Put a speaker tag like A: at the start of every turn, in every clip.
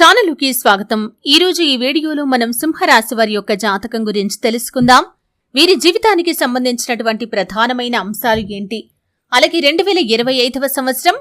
A: ఛానలుకి స్వాగతం. ఈ రోజు ఈ వీడియోలో మనం సింహరాశి వారి యొక్క జాతకం గురించి తెలుసుకుందాం. వీరి జీవితానికి సంబంధించినటువంటి ప్రధానమైన అంశాలు ఏంటి? అలాగే రెండు వేల ఇరవై ఐదవ సంవత్సరం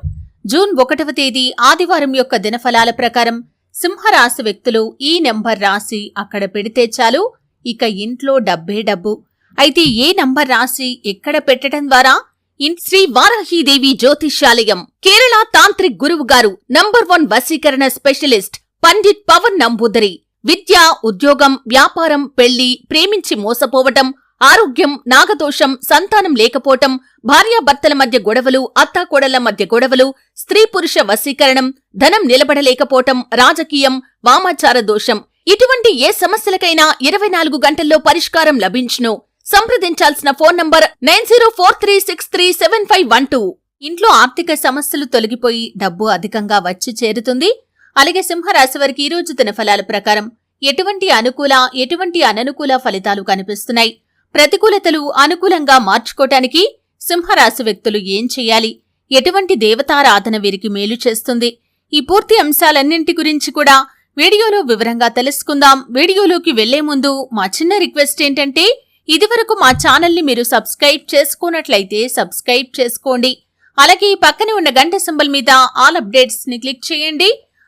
A: జూన్ ఒకటవ తేదీ ఆదివారం యొక్క దినఫలాల ప్రకారం సింహరాశి వ్యక్తులు ఈ నెంబర్ రాసి అక్కడ పెడితే చాలు. ఇక ఇంట్లో డబ్బే డబ్బు. అయితే ఏ నంబర్ రాసి ఎక్కడ పెట్టడం ద్వారా? ఇన్ శ్రీ వారాహీదేవి జ్యోతిష్యాలయం కేరళ తాంత్రిక్ గురువు గారు నంబర్ వన్ వశీకరణ స్పెషలిస్ట్ పండిట్ పవన్ నంబూదరి. విద్య ఉద్యోగం వ్యాపారం పెళ్ళి ప్రేమించి మోసపోవటం ఆరోగ్యం నాగదోషం సంతానం లేకపోవటం భార్యాభర్తల మధ్య గొడవలు అత్తాకోడళ్ళ మధ్య గొడవలు స్త్రీ పురుష వశీకరణం ధనం నిలబడలేకపోవటం రాజకీయం వామాచార దోషం. ఇటువంటి ఏ సమస్యలకైనా ఇరవై నాలుగు గంటల్లో పరిష్కారం లభించును. సంప్రదించాల్సిన phone number nine zero four three six three seven five one two. ఇంట్లో ఆర్థిక సమస్యలు తొలగిపోయి డబ్బు అధికంగా వచ్చి చేరుతుంది. అలాగే సింహరాశి వారికి ఈ రోజు దినఫలాల ప్రకారం ఎటువంటి అనుకూల ఎటువంటి అననుకూల ఫలితాలు కనిపిస్తున్నాయి? ప్రతికూలతలు అనుకూలంగా మార్చుకోటానికి సింహరాశి వ్యక్తులు ఏం చేయాలి? ఎటువంటి దేవతారాధన వీరికి మేలు చేస్తుంది? ఈ పూర్తి అంశాలన్నింటి గురించి కూడా వీడియోలో వివరంగా తెలుసుకుందాం. వీడియోలోకి వెళ్ళే ముందు మా చిన్న రిక్వెస్ట్ ఏంటంటే ఇదివరకు మా ఛానల్ని మీరు సబ్స్క్రైబ్ చేసుకున్నట్లయితే సబ్స్క్రైబ్ చేసుకోండి. అలాగే ఈ పక్కనే ఉన్న గంట సింబల్ మీద ఆల్ అప్డేట్స్ని క్లిక్ చేయండి.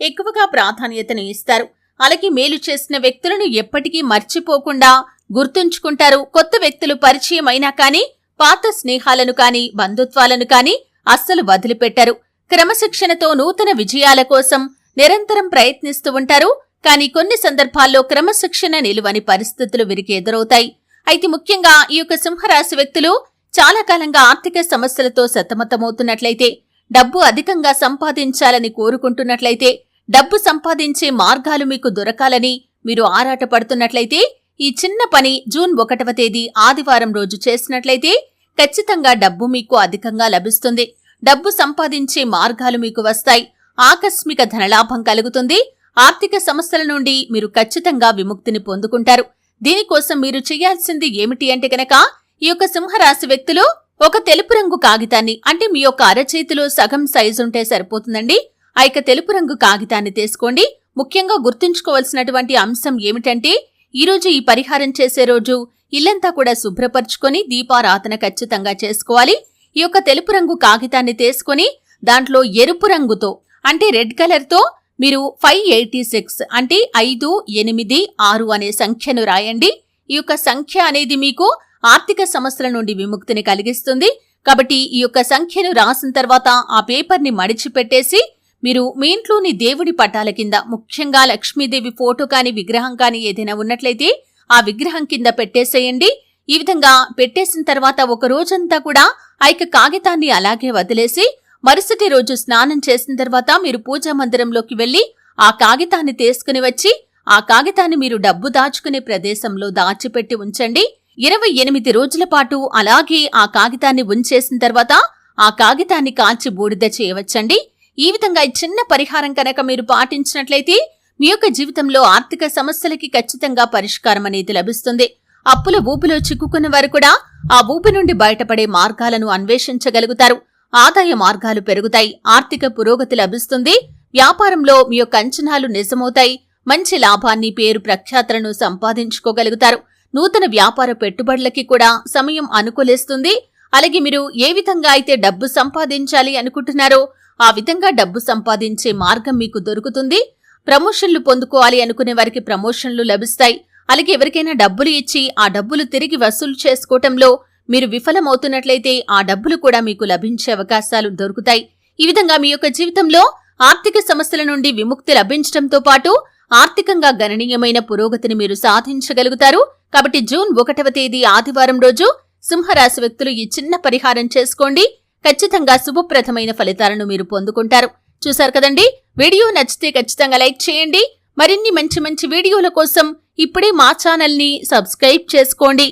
A: ఎక్కువగా ప్రాధాన్యతను ఇస్తారు. అలాగే మేలు చేసిన వ్యక్తులను ఎప్పటికీ మర్చిపోకుండా గుర్తుంచుకుంటారు. కొత్త వ్యక్తులు పరిచయం అయినా కానీ పాత స్నేహాలను కానీ బంధుత్వాలను కానీ అస్సలు వదిలిపెట్టరు. క్రమశిక్షణతో నూతన విజయాల కోసం నిరంతరం ప్రయత్నిస్తూ ఉంటారు. కానీ కొన్ని సందర్భాల్లో క్రమశిక్షణ నిలువని పరిస్థితులు వీరికి ఎదురవుతాయి. అయితే ముఖ్యంగా ఈ యొక్క సింహరాశి వ్యక్తులు చాలా కాలంగా ఆర్థిక సమస్యలతో సతమతమవుతున్నట్లయితే డబ్బు అధికంగా సంపాదించాలని కోరుకుంటున్నట్లయితే డబ్బు సంపాదించే మార్గాలు మీకు దొరకాలని మీరు ఆరాటపడుతున్నట్లయితే ఈ చిన్న పని జూన్ ఒకటవ తేదీ ఆదివారం రోజు చేసినట్లయితే ఖచ్చితంగా డబ్బు మీకు అధికంగా లభిస్తుంది. డబ్బు సంపాదించే మార్గాలు మీకు వస్తాయి. ఆకస్మిక ధనలాభం కలుగుతుంది. ఆర్థిక సమస్యల నుండి మీరు ఖచ్చితంగా విముక్తిని పొందుకుంటారు. దీనికోసం మీరు చేయాల్సింది ఏమిటి అంటే కనుక ఈ యొక్క సింహరాశి వ్యక్తులు ఒక తెలుపు రంగు కాగితాన్ని అంటే మీ యొక్క అరచేతిలో సగం సైజు ఉంటే సరిపోతుందండి. ఆ యొక్క తెలుపు రంగు కాగితాన్ని తీసుకోండి. ముఖ్యంగా గుర్తుంచుకోవలసినటువంటి అంశం ఏమిటంటే ఈరోజు ఈ పరిహారం చేసే రోజు ఇల్లంతా కూడా శుభ్రపరచుకొని దీపారాధన ఖచ్చితంగా చేసుకోవాలి. ఈ యొక్క తెలుపు రంగు కాగితాన్ని తీసుకొని దాంట్లో ఎరుపు రంగుతో అంటే రెడ్ కలర్తో మీరు ఫైవ్ ఎయిటీ సిక్స్ అంటే ఐదు ఎనిమిది ఆరు అనే సంఖ్యను రాయండి. ఈ యొక్క సంఖ్య అనేది మీకు ఆర్థిక సమస్యల నుండి విముక్తిని కలిగిస్తుంది. కాబట్టి ఈ యొక్క సంఖ్యను రాసిన తర్వాత ఆ పేపర్ని మడిచిపెట్టేసి మీరు మీ ఇంట్లోని దేవుడి పటాల కింద ముఖ్యంగా లక్ష్మీదేవి ఫోటో కానీ విగ్రహం కానీ ఏదైనా ఉన్నట్లయితే ఆ విగ్రహం కింద పెట్టేసేయండి. ఈ విధంగా పెట్టేసిన తర్వాత ఒక రోజంతా కూడా ఆ యొక్క కాగితాన్ని అలాగే వదిలేసి మరుసటి రోజు స్నానం చేసిన తర్వాత మీరు పూజా మందిరంలోకి వెళ్ళి ఆ కాగితాన్ని తీసుకుని వచ్చి ఆ కాగితాన్ని మీరు డబ్బు దాచుకునే ప్రదేశంలో దాచిపెట్టి ఉంచండి. ఇరవై ఎనిమిది రోజుల పాటు అలాగే ఆ కాగితాన్ని ఉంచేసిన తర్వాత ఆ కాగితాన్ని కాల్చి బూడిద చేయవచ్చండి. ఈ విధంగా ఈ చిన్న పరిహారం కనుక మీరు పాటించినట్లయితే మీ యొక్క జీవితంలో ఆర్థిక సమస్యలకి ఖచ్చితంగా పరిష్కారం అనేది లభిస్తుంది. అప్పుల ఊపిలో చిక్కుకున్న వారు కూడా ఆ ఊపి నుండి బయటపడే మార్గాలను అన్వేషించగలుగుతారు. ఆదాయ మార్గాలు పెరుగుతాయి. ఆర్థిక పురోగతి లభిస్తుంది. వ్యాపారంలో మీ యొక్క అంచనాలు నిజమవుతాయి. మంచి లాభాన్ని పేరు ప్రఖ్యాతలను సంపాదించుకోగలుగుతారు. నూతన వ్యాపార పెట్టుబడులకి కూడా సమయం అనుకూలిస్తుంది. అలాగే మీరు ఏ విధంగా అయితే డబ్బు సంపాదించాలి అనుకుంటున్నారో ఆ విధంగా డబ్బు సంపాదించే మార్గం మీకు దొరుకుతుంది. ప్రమోషన్లు పొందుకోవాలి అనుకునే వారికి ప్రమోషన్లు లభిస్తాయి. అలాగే ఎవరికైనా డబ్బులు ఇచ్చి ఆ డబ్బులు తిరిగి వసూలు చేసుకోవటంలో మీరు విఫలమవుతున్నట్లయితే ఆ డబ్బులు కూడా మీకు లభించే అవకాశాలు దొరుకుతాయి. ఈ విధంగా మీ యొక్క జీవితంలో ఆర్థిక సమస్యల నుండి విముక్తి లభించడంతో పాటు ఆర్థికంగా గణనీయమైన పురోగతిని మీరు సాధించగలుగుతారు. కాబట్టి జూన్ ఒకటవ తేదీ ఆదివారం రోజు సింహరాశి వ్యక్తులు ఈ చిన్న పరిహారం చేసుకోండి. ఖచ్చితంగా శుభప్రదమైన ఫలితాలను మీరు పొందుకుంటారు. చూశారు కదండి? వీడియో నచ్చితే ఖచ్చితంగా లైక్ చేయండి. మరిన్ని మంచి మంచి వీడియోల కోసం ఇప్పుడే మా ఛానల్ని సబ్స్క్రైబ్ చేసుకోండి.